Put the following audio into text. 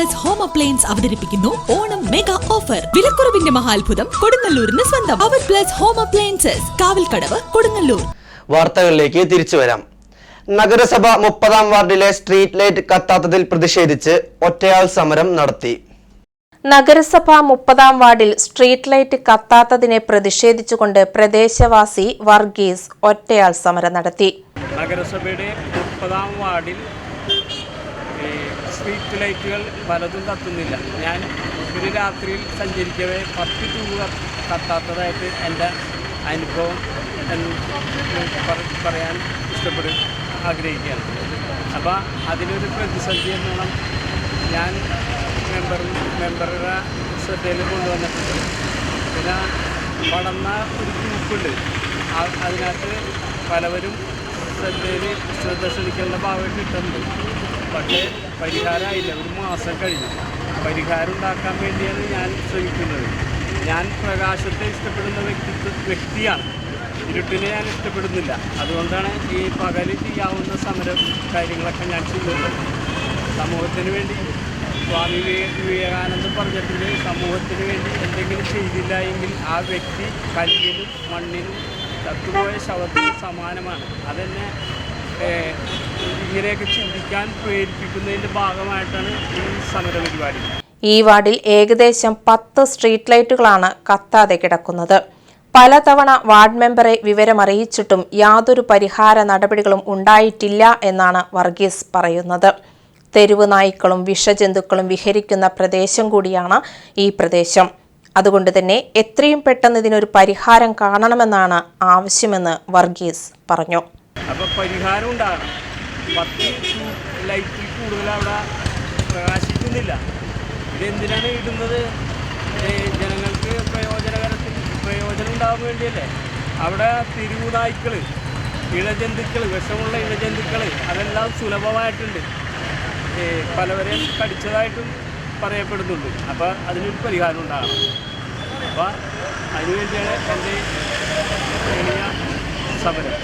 Plus home appliance അവതരിപ്പിക്കുന്നു. Onam mega offer വിലക്കുറവിന്റെ മഹാത്ഭുതം കൊടുങ്ങല്ലൂരിന് സ്വന്തം. അവർ plus home appliances Kavalkadavu Kodungallur. വാർത്തകളിലേക്ക് തിരിച്ചു വരാം. നഗരസഭ മുപ്പതാം വാർഡിലെ സ്ട്രീറ്റ് ലൈറ്റ് കത്താത്തതിൽ പ്രതിഷേധിച്ച് ഒറ്റയാൾ സമരം നടത്തി. നഗരസഭ മുപ്പതാം വാർഡിൽ സ്ട്രീറ്റ് ലൈറ്റ് കത്താത്തതിനെ പ്രതിഷേധിച്ചുകൊണ്ട് പ്രദേശവാസി വർഗീസ് ഒറ്റയാൾ സമരം നടത്തി. നഗരസഭയുടെ മുപ്പതാം വാർഡിൽ സ്ട്രീറ്റ് ലൈറ്റുകൾ പലതും കത്തുന്നില്ല ഞാൻ ഒരു രാത്രിയിൽ സഞ്ചരിക്കവേ പത്ത് ട്യൂബ് കത്ത് കത്താത്തതായിട്ട് എന്റെ അനുഭവം പറയാൻ ഇഷ്ടപ്പെടും ആഗ്രഹിക്കുകയാണ്. അപ്പോൾ അതിനൊരു പ്രതിസന്ധി എന്നോണം ഞാൻ മെമ്പർ മെമ്പറുടെ ശ്രദ്ധയിൽ കൊണ്ടുവന്നിട്ടുണ്ട്. പിന്നെ വളർന്ന ഒരു ഗ്രൂപ്പുണ്ട് അതിനകത്ത് പലവരും ശ്രദ്ധയിൽ ശ്രദ്ധ ക്ഷണിക്കേണ്ട ഭാഗമായിട്ട് ഇട്ടുണ്ട് പക്ഷേ പരിഹാരമായില്ല. ഒരു മാസം കഴിഞ്ഞു. പരിഹാരം ഉണ്ടാക്കാൻ വേണ്ടിയാണ് ഞാൻ ശ്രമിക്കുന്നത്. ഞാൻ പ്രകാശത്തെ ഇഷ്ടപ്പെടുന്ന വ്യക്തിത്വ വ്യക്തിയാണ്. ഇരുട്ടിനെ ഞാൻ ഇഷ്ടപ്പെടുന്നില്ല. അതുകൊണ്ടാണ് ഈ പകലിൽ ചെയ്യാവുന്ന സമരം കാര്യങ്ങളൊക്കെ ഞാൻ ചെയ്യുന്നത്. സമൂഹത്തിന് വേണ്ടി സ്വാമി വിവേ- വിവേകാനന്ദൻ പറഞ്ഞിട്ടുണ്ട് സമൂഹത്തിന് വേണ്ടി എന്തെങ്കിലും ചെയ്തില്ല എങ്കിൽ ആ വ്യക്തി കല്ലിനും മണ്ണിനും ചത്തുപോയ ശവത്തിനും സമാനമാണ്. അതെന്നെ ഇങ്ങനെയൊക്കെ ചിന്തിക്കാൻ പ്രേരിപ്പിക്കുന്നതിന്റെ ഭാഗമായിട്ടാണ് ഈ സമര പരിപാടി ഈ വാർഡിൽ ഏകദേശം പത്ത് സ്ട്രീറ്റ് ലൈറ്റുകളാണ് കത്താതെ കിടക്കുന്നത്. പലതവണ വാർഡ് മെമ്പറെ വിവരമറിയിച്ചിട്ടും യാതൊരു പരിഹാര നടപടികളും ഉണ്ടായിട്ടില്ല എന്നാണ് വർഗീസ് പറയുന്നത്. തെരുവ് നായ്ക്കളും വിഷജന്തുക്കളും വിഹരിക്കുന്ന പ്രദേശം കൂടിയാണ് ഈ പ്രദേശം. അതുകൊണ്ട് തന്നെ എത്രയും പെട്ടെന്ന് ഇതിനൊരു പരിഹാരം കാണണമെന്നാണ് ആവശ്യമെന്ന് വർഗീസ് പറഞ്ഞു. അപ്പോൾ പരിഹാരം ഉണ്ടാകണം. പത്ത് ലൈറ്റിൽ കൂടുതൽ അവിടെ പ്രകാശിക്കുന്നില്ല. ഇതെന്തിനാണ് ഇടുന്നത്? ജനങ്ങൾക്ക് പ്രയോജനകരത്തിൽ പ്രയോജനം ഉണ്ടാകാൻ വേണ്ടിയല്ലേ? അവിടെ തിരുവുനായ്ക്കൾ ഇഴജന്തുക്കൾ വിഷമുള്ള ഇഴജന്തുക്കൾ അതെല്ലാം സുലഭമായിട്ടുണ്ട്. പലവരെയും കടിച്ചതായിട്ടും പറയപ്പെടുന്നുണ്ട്. അപ്പോൾ അതിനൊരു പരിഹാരം ഉണ്ടാകണം. അപ്പോൾ അതിനുവേണ്ടിയാണ് എന്റെ സമരം.